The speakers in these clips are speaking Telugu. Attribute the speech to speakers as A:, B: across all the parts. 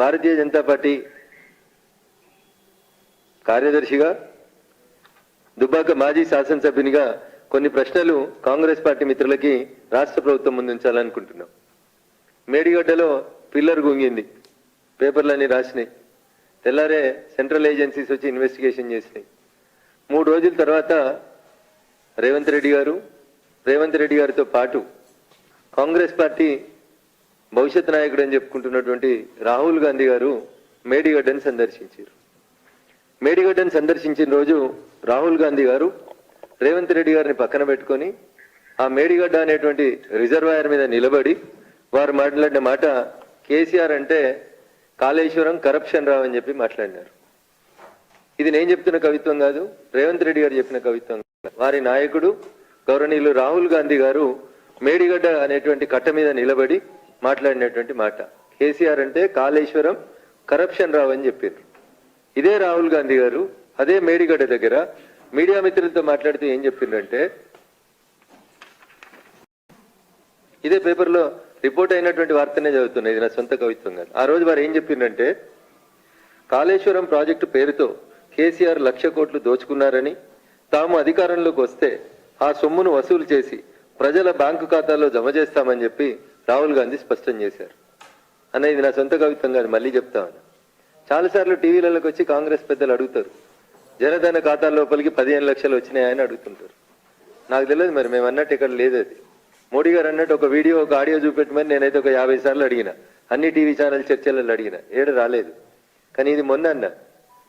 A: భారతీయ జనతా పార్టీ కార్యదర్శిగా దుబ్బాక మాజీ శాసనసభ్యునిగా కొన్ని ప్రశ్నలు కాంగ్రెస్ పార్టీ మిత్రులకి రాష్ట్ర ప్రభుత్వం ముందుంచాలనుకుంటున్నాం. మేడిగడ్డలో పిల్లర్ గుంగింది. పేపర్లన్నీ రాసినాయి. తెల్లారే సెంట్రల్ ఏజెన్సీస్ వచ్చి ఇన్వెస్టిగేషన్ చేసినాయి. మూడు రోజుల తర్వాత రేవంత్ రెడ్డి గారు రేవంత్ రెడ్డి గారితో పాటు కాంగ్రెస్ పార్టీ భవిష్యత్ నాయకుడు అని చెప్పుకుంటున్నటువంటి రాహుల్ గాంధీ గారు మేడిగడ్డని సందర్శించారు. మేడిగడ్డని సందర్శించిన రోజు రాహుల్ గాంధీ గారు రేవంత్ రెడ్డి గారిని పక్కన పెట్టుకొని ఆ మేడిగడ్డ అనేటువంటి రిజర్వాయర్ మీద నిలబడి వారు మాట్లాడిన మాట కేసీఆర్ అంటే కాళేశ్వరం కరప్షన్ రావు అని చెప్పి మాట్లాడినారు. ఇది నేను చెప్తున్న కవిత్వం కాదు రేవంత్ రెడ్డి గారు చెప్పిన కవిత్వం వారి నాయకుడు గౌరవనీయులు రాహుల్ గాంధీ గారు మేడిగడ్డ అనేటువంటి కట్ట మీద నిలబడి మాట్లాడినటువంటి మాట. కేసీఆర్ అంటే కాళేశ్వరం కరప్షన్ రావు అని చెప్పారు. ఇదే రాహుల్ గాంధీ గారు అదే మేడిగడ్డ దగ్గర మీడియా మిత్రులతో మాట్లాడుతూ ఏం చెప్పిండ్రంటే ఇదే పేపర్లో రిపోర్ట్ అయినటువంటి వార్తనే చదువుతున్నాయి ఇది నా సొంత కవిత్వం కాదు. ఆ రోజు వారు ఏం చెప్పిండ్రంటే కాళేశ్వరం ప్రాజెక్టు పేరుతో కేసీఆర్ లక్ష కోట్లు దోచుకున్నారని తాము అధికారంలోకి వస్తే ఆ సొమ్మును వసూలు చేసి ప్రజల బ్యాంకు ఖాతాల్లో జమ చేస్తామని చెప్పి రాహుల్ గాంధీ స్పష్టం చేశారు. అన్న ఇది నా సొంత కవిత్వం కాదు మళ్ళీ చెప్తామని చాలాసార్లు టీవీలలోకి వచ్చి కాంగ్రెస్ పెద్దలు అడుగుతారు. జనధన ఖాతాల లోపలికి పదిహేను లక్షలు వచ్చినాయని అడుగుతుంటారు. నాకు తెలియదు మరి మేము అన్నట్టు ఇక్కడ లేదు అది. మోడీ గారు అన్నట్టు ఒక వీడియో ఒక ఆడియో చూపెట్టమని నేనైతే ఒక యాభై సార్లు అడిగిన. అన్ని టీవీ ఛానల్ చర్చలలో అడిగిన. ఏడు రాలేదు. కానీ ఇది మొన్న అన్న.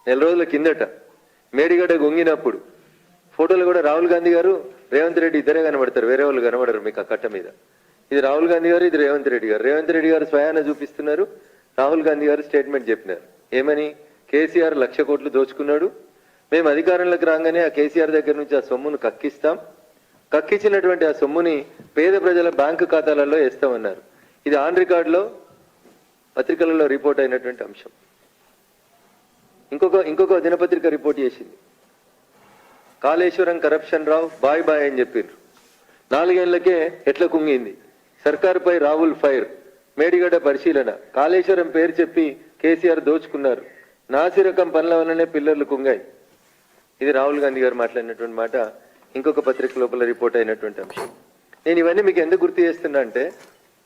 A: నెల రోజుల కిందట మేడిగడ్డ గొంగినప్పుడు ఫోటోలు కూడా రాహుల్ గాంధీ గారు రేవంత్ రెడ్డి ఇద్దరే కనబడతారు. వేరే వాళ్ళు కనబడరు మీకు ఆ కట్ట మీద. ఇది రాహుల్ గాంధీ గారు ఇది రేవంత్ రెడ్డి గారు. రేవంత్ రెడ్డి గారు స్వయాన చూపిస్తున్నారు. రాహుల్ గాంధీ గారు స్టేట్మెంట్ చెప్పినారు. ఏమని? కేసీఆర్ లక్ష కోట్లు దోచుకున్నాడు. మేము అధికారంలోకి రాగానే ఆ కేసీఆర్ దగ్గర నుంచి ఆ సొమ్మును కక్కిస్తాం. కక్కించినటువంటి ఆ సొమ్ముని పేద ప్రజల బ్యాంకు ఖాతాలలో వేస్తామన్నారు. ఇది ఆన్ రికార్డులో పత్రికలలో రిపోర్ట్ అయినటువంటి అంశం. ఇంకొక ఇంకొక దినపత్రిక రిపోర్ట్ చేసింది. Kaleshwaram corruption Rao bye bye అని చెప్పిండ్రు నాలుగేళ్ళకే ఎట్లా కుంగింది? సర్కారుపై రాహుల్ ఫైర్ మేడిగడ్డ పరిశీలన. కాళేశ్వరం పేరు చెప్పి కేసీఆర్ దోచుకున్నారు. నాసిరకం పనుల వల్లనే పిల్లర్లు కుంగాయి. ఇది రాహుల్ గాంధీ గారు మాట్లాడినటువంటి మాట. ఇంకొక పత్రిక లోపల రిపోర్ట్ అయినటువంటి అంశం. నేను ఇవన్నీ మీకు ఎందుకు గుర్తు చేస్తున్నా అంటే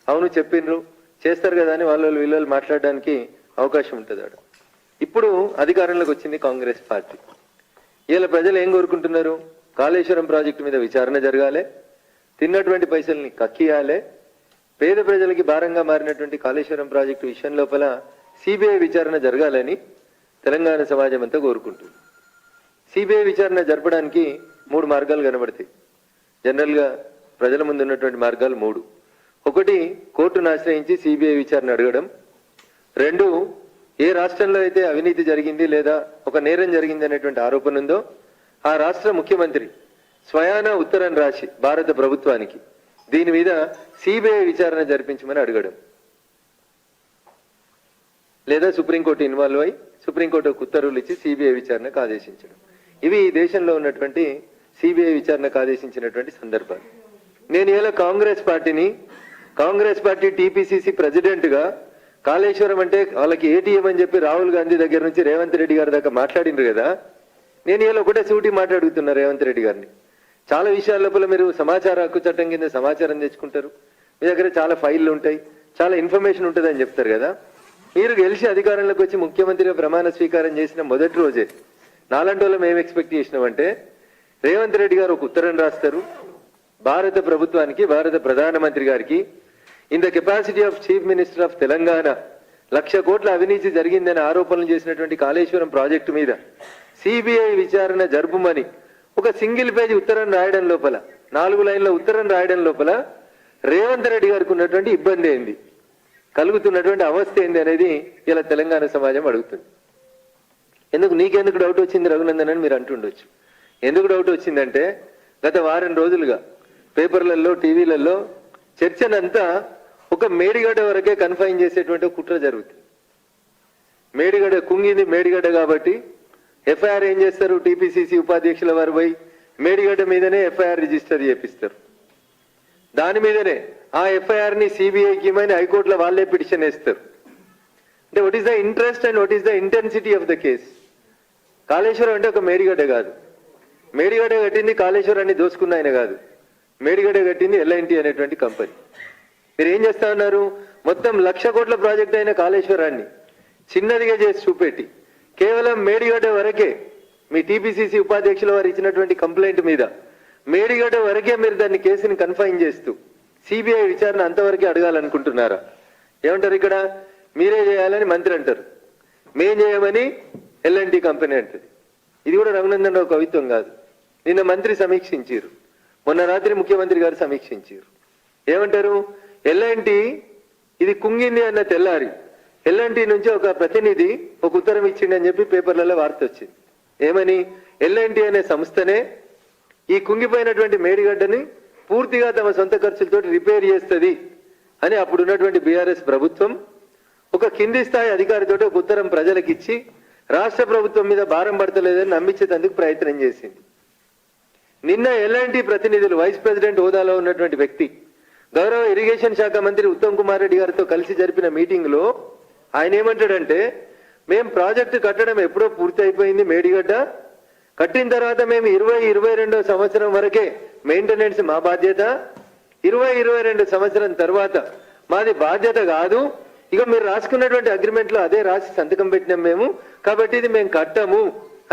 A: అవును చెప్పిండ్రు. చేస్తారు కదా అని వాళ్ళు వీళ్ళు మాట్లాడడానికి అవకాశం ఉంటుంది ఆడ. ఇప్పుడు అధికారంలోకి వచ్చింది కాంగ్రెస్ పార్టీ. ఇలా ప్రజలు ఏం కోరుకుంటున్నారు? కాళేశ్వరం ప్రాజెక్టు మీద విచారణ జరగాలి. తిన్నటువంటి పైసల్ని కక్కియాలి. పేద ప్రజలకి భారంగా మారినటువంటి కాళేశ్వరం ప్రాజెక్టు విషయం లోపల సిబిఐ విచారణ జరగాలని తెలంగాణ సమాజం అంతా కోరుకుంటుంది. సిబిఐ విచారణ జరపడానికి మూడు మార్గాలు కనబడతాయి. జనరల్గా ప్రజల ముందు ఉన్నటువంటి మార్గాలు మూడు. ఒకటి కోర్టును ఆశ్రయించి సిబిఐ విచారణ అడగడం. రెండు ఏ రాష్ట్రంలో అయితే అవినీతి జరిగింది లేదా ఒక నేరం జరిగింది అనేటువంటి ఆరోపణ ఉందో ఆ రాష్ట్ర ముఖ్యమంత్రి స్వయాన ఉత్తరం రాసి భారత ప్రభుత్వానికి దీని మీద సిబిఐ విచారణ జరిపించమని అడగడం. లేదా సుప్రీంకోర్టు ఇన్వాల్వ్ అయి సుప్రీంకోర్టు ఉత్తర్వులు ఇచ్చి సిబిఐ విచారణకు ఆదేశించడం. ఇవి ఈ దేశంలో ఉన్నటువంటి సిబిఐ విచారణకు ఆదేశించినటువంటి సందర్భాలు. నేను ఇలా కాంగ్రెస్ పార్టీని కాంగ్రెస్ పార్టీ టీపీసీసీ ప్రెసిడెంట్గా కాళేశ్వరం అంటే వాళ్ళకి ఏటీఎం అని చెప్పి రాహుల్ గాంధీ దగ్గర నుంచి రేవంత్ రెడ్డి గారి దాకా మాట్లాడిండ్రు కదా. నేను ఇలా ఒకటే సూటి మాట్లాడుతున్నా రేవంత్ రెడ్డి గారిని. చాలా విషయాల లోపల మీరు సమాచార హక్కు చట్టం కింద సమాచారం తెచ్చుకుంటారు. మీ దగ్గర చాలా ఫైళ్ళు ఉంటాయి. చాలా ఇన్ఫర్మేషన్ ఉంటుంది అని చెప్తారు కదా. మీరు గెలిచి అధికారంలోకి వచ్చి ముఖ్యమంత్రిగా ప్రమాణ స్వీకారం చేసిన మొదటి రోజే నాలంటి వాళ్ళం ఏం ఎక్స్పెక్ట్ చేసినామంటే రేవంత్ రెడ్డి గారు ఒక ఉత్తరం రాస్తారు. భారత ప్రభుత్వానికి భారత ప్రధానమంత్రి గారికి in the capacity of chief minister of Telangana lakh కోట్ల అవినీతి జరిగిందని ఆరోపణలు చేసినటువంటి కాళేశ్వరం ప్రాజెక్టు మీద సిబిఐ విచారణ జరుపుమని ఒక సింగిల్ పేజీ ఉత్తరం రాయడం లోపల నాలుగు లైన్ల ఉత్తరం రాయడం లోపల రేవంత్ రెడ్డి గారికి ఉన్నటువంటి ఇబ్బంది ఏంది? కలుగుతున్నటువంటి అవస్థ ఏంది అనేది ఇలా తెలంగాణ సమాజం అడుగుతుంది. ఎందుకు నీకెందుకు డౌట్ వచ్చింది రఘునందన్ అని మీరు అంటుండొచ్చు. ఎందుకు డౌట్ వచ్చిందంటే గత వారం రోజులుగా పేపర్లలో టీవీలలో చర్చనంతా ఒక మేడిగడ్డ వరకే కన్ఫైన్ చేసేటువంటి కుట్ర జరుగుతుంది. మేడిగడ్డ కుంగింది మేడిగడ్డ కాబట్టి ఎఫ్ఐఆర్ ఏం చేస్తారు? టీపీసీసీ ఉపాధ్యక్షుల వారు పోయి మేడిగడ్డ మీదనే ఎఫ్ఐఆర్ రిజిస్టర్ చేపిస్తారు. దాని మీదనే ఆ ఎఫ్ఐఆర్ని సిబిఐకి ఇమ్మని హైకోర్టులో వాళ్ళే పిటిషన్ వేస్తారు. అంటే what is the interest and what is the intensity of the case Kaleshwaram అంటే ఒక మేడిగడ్డ కాదు. మేడిగడ్డ కట్టింది కాళేశ్వరాన్ని దోసుకున్న ఆయన కాదు. మేడిగడ్డ కట్టింది ఎల్ఐన్టీ అనేటువంటి కంపెనీ మీరు ఏం చేస్తా ఉన్నారు? మొత్తం లక్ష కోట్ల ప్రాజెక్ట్ అయిన కాళేశ్వరాన్ని చిన్నదిగా చేసి చూపెట్టి కేవలం మేడిగడ్డ వరకే మీ టీపీసీసీ ఉపాధ్యక్షుల వారు ఇచ్చినటువంటి కంప్లైంట్ మీద మేడిగడ్డ వరకే మీరు దాన్ని కేసుని కన్ఫైన్ చేస్తూ సిబిఐ విచారణ అంతవరకే అడగాలనుకుంటున్నారా? ఏమంటారు ఇక్కడ? మీరే చేయాలని మంత్రి అంటారు. మేం చేయమని ఎల్ఎన్టీ కంపెనీ అంటది. ఇది కూడా రఘునందన్ రావు కవిత్వం కాదు. నిన్న మంత్రి సమీక్షించారు. మొన్న రాత్రి ముఖ్యమంత్రి గారు సమీక్షించారు. ఏమంటారు? ఎల్ఎన్టీ ఇది కుంగింది అన్న తెల్లారి ఎల్ఎన్టీ నుంచి ఒక ప్రతినిధి ఒక ఉత్తరం ఇచ్చిండి అని చెప్పి పేపర్లలో వార్త వచ్చింది. ఏమని? ఎల్ఎన్టీ అనే సంస్థనే ఈ కుంగిపోయినటువంటి మేడిగడ్డని పూర్తిగా తమ సొంత ఖర్చులతో రిపేర్ చేస్తుంది అని అప్పుడు ఉన్నటువంటి బీఆర్ఎస్ ప్రభుత్వం ఒక కింది స్థాయి అధికారితో ఒక ఉత్తరం ప్రజలకు ఇచ్చి రాష్ట్ర ప్రభుత్వం మీద భారం పడతలేదని నమ్మించేందుకు ప్రయత్నం చేసింది. నిన్న ఎల్ఎన్టీ ప్రతినిధులు వైస్ ప్రెసిడెంట్ హోదాలో ఉన్నటువంటి వ్యక్తి గౌరవ ఇరిగేషన్ శాఖ మంత్రి ఉత్తమ్ కుమార్ రెడ్డి గారితో కలిసి జరిపిన మీటింగ్లో ఆయన ఏమంటాడంటే మేము ప్రాజెక్టు కట్టడం ఎప్పుడో పూర్తి అయిపోయింది మేడిగడ్డ. కట్టిన తర్వాత మేము ఇరవై ఇరవై రెండో సంవత్సరం వరకే మెయింటెనెన్స్ మా బాధ్యత. ఇరవై ఇరవై రెండు సంవత్సరం తర్వాత మాది బాధ్యత కాదు. ఇక మీరు రాసుకున్నటువంటి అగ్రిమెంట్లో అదే రాసి సంతకం పెట్టినాం మేము. కాబట్టి ఇది మేము కట్టము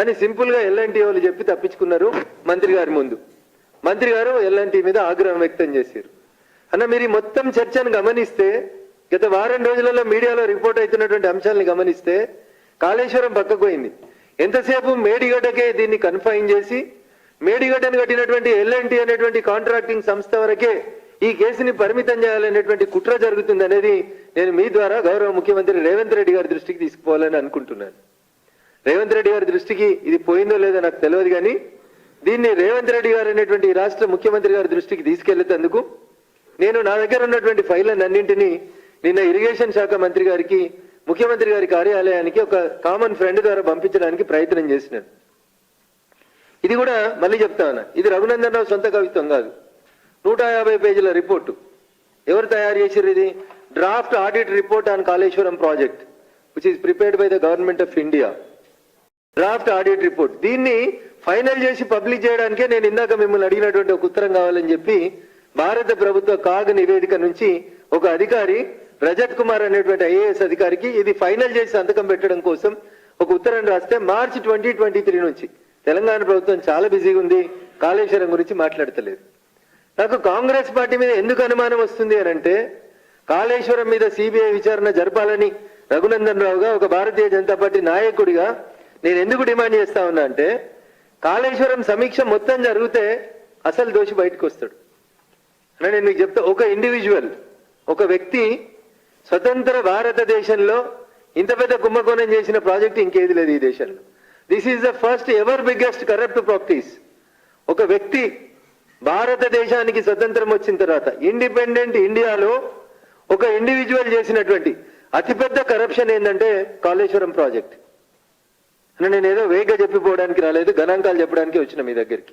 A: అని సింపుల్గా ఎల్ఎన్టీ వాళ్ళు చెప్పి తప్పించుకున్నారు మంత్రి గారి ముందు. మంత్రి గారు ఎల్ఎన్టీ మీద ఆగ్రహం వ్యక్తం చేశారు. అన్న మీరు ఈ మొత్తం చర్చను గమనిస్తే గత వారం రోజులలో మీడియాలో రిపోర్ట్ అవుతున్నటువంటి అంశాలను గమనిస్తే కాళేశ్వరం పక్కకు పోయింది ఎంతసేపు మేడిగడ్డకే దీన్ని కన్ఫైన్ చేసి మేడిగడ్డను కట్టినటువంటి ఎల్ఎన్టీ అనేటువంటి కాంట్రాక్టింగ్ సంస్థ వరకే ఈ కేసుని పరిమితం చేయాలనేటువంటి కుట్ర జరుగుతుంది అనేది నేను మీ ద్వారా గౌరవ ముఖ్యమంత్రి రేవంత్ రెడ్డి గారి దృష్టికి తీసుకుపోవాలని అనుకుంటున్నాను. రేవంత్ రెడ్డి గారి దృష్టికి ఇది పోయిందో లేదో నాకు తెలియదు కానీ దీన్ని రేవంత్ రెడ్డి గారు అనేటువంటి రాష్ట్ర ముఖ్యమంత్రి గారి దృష్టికి తీసుకెళ్ళేందుకు నేను నా దగ్గర ఉన్నటువంటి ఫైళ్ళని అన్నింటినీ నిన్న ఇరిగేషన్ శాఖ మంత్రి గారికి ముఖ్యమంత్రి గారి కార్యాలయానికి ఒక కామన్ ఫ్రెండ్ ద్వారా పంపించడానికి ప్రయత్నం చేసినాను ఇది కూడా మళ్ళీ చెప్తా ఉన్నా. ఇది రఘునందన్ రావు సొంత కవిత్వం కాదు. నూట యాభై పేజీల రిపోర్టు. ఎవరు తయారు చేసారు ఇది? Draft audit report on Kaleshwaram project which is prepared by the government of India draft audit report. దీన్ని ఫైనల్ చేసి పబ్లిక్ చేయడానికే నేను ఇందాక మిమ్మల్ని అడిగినటువంటి ఒక ఉత్తరం కావాలని చెప్పి భారత ప్రభుత్వ కాగ్ నివేదిక నుంచి ఒక అధికారి రజత్ కుమార్ అనేటువంటి ఐఏఎస్ అధికారికి ఇది ఫైనల్ చేసి సంతకం పెట్టడం కోసం ఒక ఉత్తరం రాస్తే మార్చి ట్వంటీ ట్వంటీ త్రీ నుంచి. తెలంగాణ ప్రభుత్వం చాలా బిజీగా ఉంది. కాళేశ్వరం గురించి మాట్లాడతలేదు. నాకు కాంగ్రెస్ పార్టీ మీద ఎందుకు అనుమానం వస్తుంది అని అంటే కాళేశ్వరం మీద సిబిఐ విచారణ జరపాలని రఘునందన్ రావుగా ఒక భారతీయ జనతా పార్టీ నాయకుడిగా నేను ఎందుకు డిమాండ్ చేస్తా ఉన్నా అంటే కాళేశ్వరం సమీక్ష మొత్తం జరిగితే అసలు దోషి బయటకు వస్తాడు. అని నేను మీకు చెప్తా ఒక ఇండివిజువల్ ఒక వ్యక్తి స్వతంత్ర భారతదేశంలో ఇంత పెద్ద కుంభకోణం చేసిన ప్రాజెక్ట్ ఇంకేది లేదు ఈ దేశంలో. This is the first ever biggest corrupt practice ఒక వ్యక్తి భారతదేశానికి స్వతంత్రం వచ్చిన తర్వాత ఇండిపెండెంట్ ఇండియాలో ఒక ఇండివిజువల్ చేసినటువంటి అతిపెద్ద కరప్షన్ ఏంటంటే కాళేశ్వరం ప్రాజెక్ట్. అని నేను ఏదో వేగ చెప్పిపోవడానికి రాలేదు గణాంకాలు చెప్పడానికి వచ్చిన మీ దగ్గరికి.